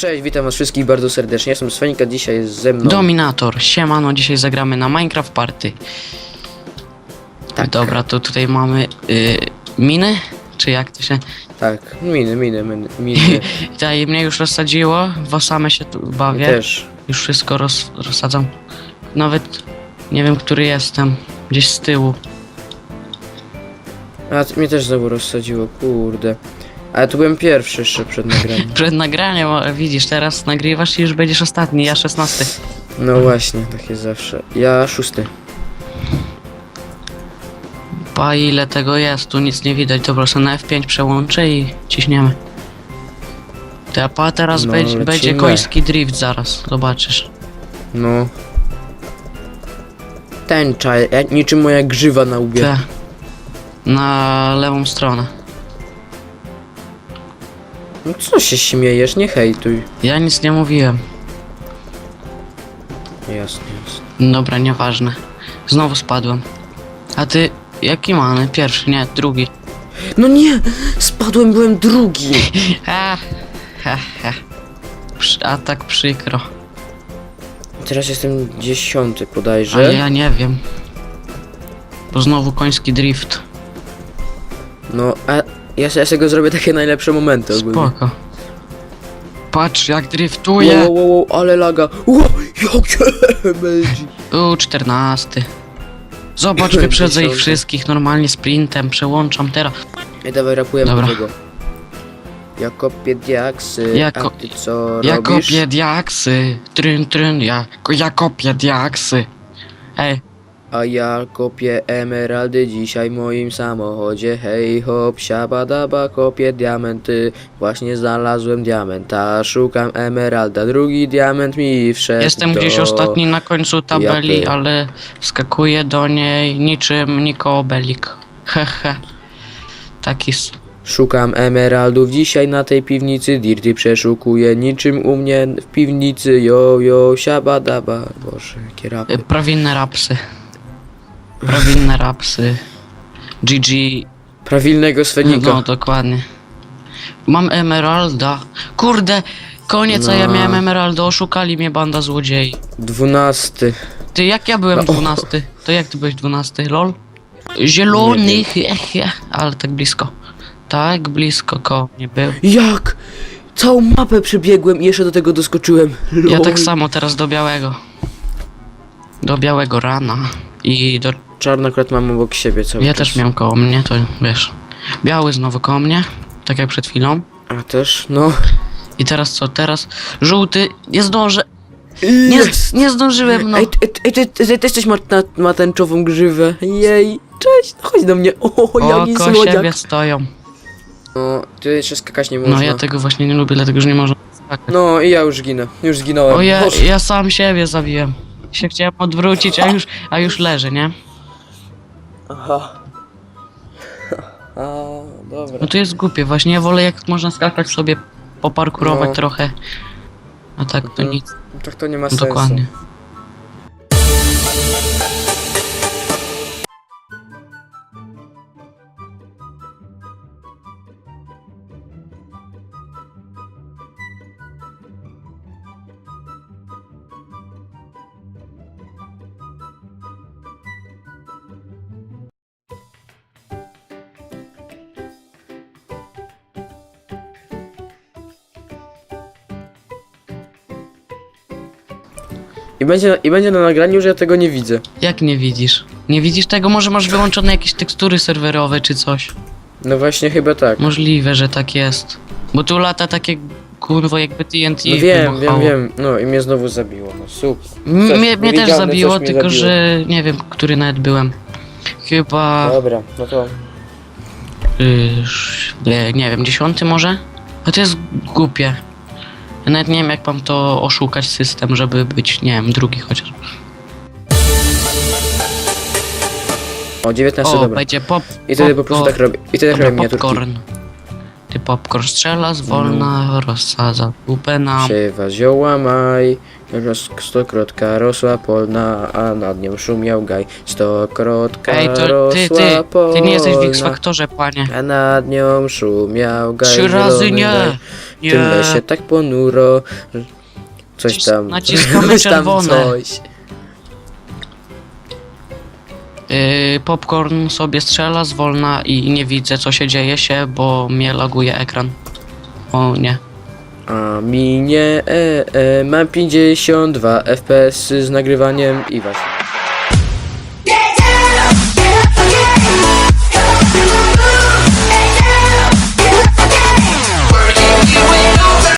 Cześć, witam was wszystkich bardzo serdecznie. Jestem Swenika, dzisiaj jest ze mną. Dominator, siemano, dzisiaj zagramy na Minecraft Party. Tak. Dobra, to tutaj mamy y, miny, czy jak to się... Tak, miny, miny, miny. miny. Tutaj mnie już rozsadziło, w same się tu Ja bawię. też. Już wszystko roz, rozsadzam. Nawet nie wiem, który jestem. Gdzieś z tyłu. A mnie też znowu rozsadziło, kurde. Ale tu byłem pierwszy jeszcze przed nagraniem. Przed nagraniem, o, widzisz, teraz nagrywasz i już będziesz ostatni, ja 16. No właśnie, tak jest zawsze. Ja szósty. Pa ile tego jest, tu nic nie widać. Dobra, sobie na F5 przełączę i ciśniemy. To a pa teraz No, będzie, będzie koński drift zaraz, zobaczysz. No. Tęcza, jak niczym moja grzywa na łbie. Te. Na lewą stronę. No co się śmiejesz, nie hejtuj. Ja nic nie mówiłem. Jasne, jasne. Dobra, nieważne. Znowu spadłem. A ty, jaki mamy? Pierwszy, nie, drugi. No nie! Spadłem, byłem drugi! Przy- A tak przykro. Teraz jestem dziesiąty bodajże. Ale ja nie wiem. Bo znowu koński drift. No, a ja, se- ja sobie zrobię takie najlepsze momenty ogólnie. Spoko. Patrz jak driftuje. wow, wow, wow, ale laga. Wow, jakie będzie. U, 14. Zobacz, wyprzedzę ich wszystkich normalnie sprintem, przełączam teraz. Ej, dawaj rapujemy Dobra. tego. Ja kopię diaksy, Ja a ko- ty co Ja robisz? kopię diaksy. Tryn, tryn, ja, ja kopię diaksy. Ej, A ja kopię emeraldy dzisiaj w moim samochodzie. Hej hop, siabadaba, kopię diamenty. Właśnie znalazłem diamenta, szukam emeralda. Drugi diament mi wszedł jestem do... gdzieś ostatni na końcu tabeli, Japy. ale wskakuję do niej niczym Niko Belik. Hehe. Taki s- Szukam emeraldów dzisiaj na tej piwnicy, dirty przeszukuję niczym u mnie w piwnicy, yo yo, siabadaba. Boże, jakie rapy. prawilne rapsy. Prawilne rapsy. GG. Prawilnego Svenika. No, dokładnie. Mam emeralda. Kurde, koniec, a ja No. miałem emeralda. Oszukali mnie banda złodziei. Dwunasty. Ty, jak ja byłem No, dwunasty? To jak ty byłeś dwunasty, lol? Zielony, he, he, ale tak blisko. Tak blisko ko nie był. Jak? Całą mapę przebiegłem i jeszcze do tego doskoczyłem. Ja Lol. tak samo teraz do białego. Do białego rana. I do... Czarno akurat mam obok siebie cały Ja czas. też miałem koło mnie, to wiesz. Biały znowu koło mnie, tak jak przed chwilą. A też, no. I teraz co? Teraz żółty, nie zdążę. Nie, nie zdążyłem, no. Ej, ty, ej, ty, ty, ty też coś ma, na, ma tęczową grzywę. Jej, cześć, chodź do mnie. O, O, jaki koło słodziak. siebie stoją. No, ty jeszcze skakać nie można. No ja tego właśnie nie lubię, dlatego że nie można skakać. No i ja już ginę. Już zginąłem. O ja, Boże. ja sam siebie zabiłem. Się chciałem odwrócić, a już, a już leży, nie? Aha. A, dobra. No to jest głupie, właśnie ja wolę jak można skakać sobie, poparkurować No. trochę. A tak to Mhm. nic, Tak to nie ma sensu. dokładnie. I będzie, I będzie na nagraniu, że ja tego nie widzę. Jak nie widzisz? Nie widzisz tego? Może masz wyłączone jakieś tekstury serwerowe czy coś? No właśnie chyba tak. Możliwe, że tak jest. Bo tu lata takie kurwa jakby TNT No wiem, wiem, wybuchało. wiem. No i mnie znowu zabiło. No super. M- Coś Mnie, mnie też niewidzialne zabiło, coś mnie tylko zabiło. że nie wiem, który nawet byłem. Chyba. Dobra, no to... y, sz- nie, nie wiem, dziesiąty może? A to jest głupie. Ja nawet nie wiem, jak mam to oszukać system, żeby być, nie wiem, drugi chociaż. O, 19, O, dobra. będzie pop. I wtedy po prostu popcorn. tak robię. I wtedy tak Dobra, robię miniaturki. popcorn. Ty popcorn strzela, zwolna, rozsadza pupę nam. Siewa zioła maj, roz, stokrotka rosła polna, a nad nią szumiał gaj. Stokrotka Ej, to ty, rosła ty, polna, ty nie jesteś w X-Faktorze, panie. a nad nią szumiał gaj. Trzy razy nie. gaj. W tym lesie tak ponuro. Coś tam. naciskamy coś tam czerwone. coś. Yy, popcorn sobie strzela zwolna i nie widzę co się dzieje się, bo mnie laguje ekran. O nie. A mi nie, e, e, mam 52 FPS z nagrywaniem i właśnie.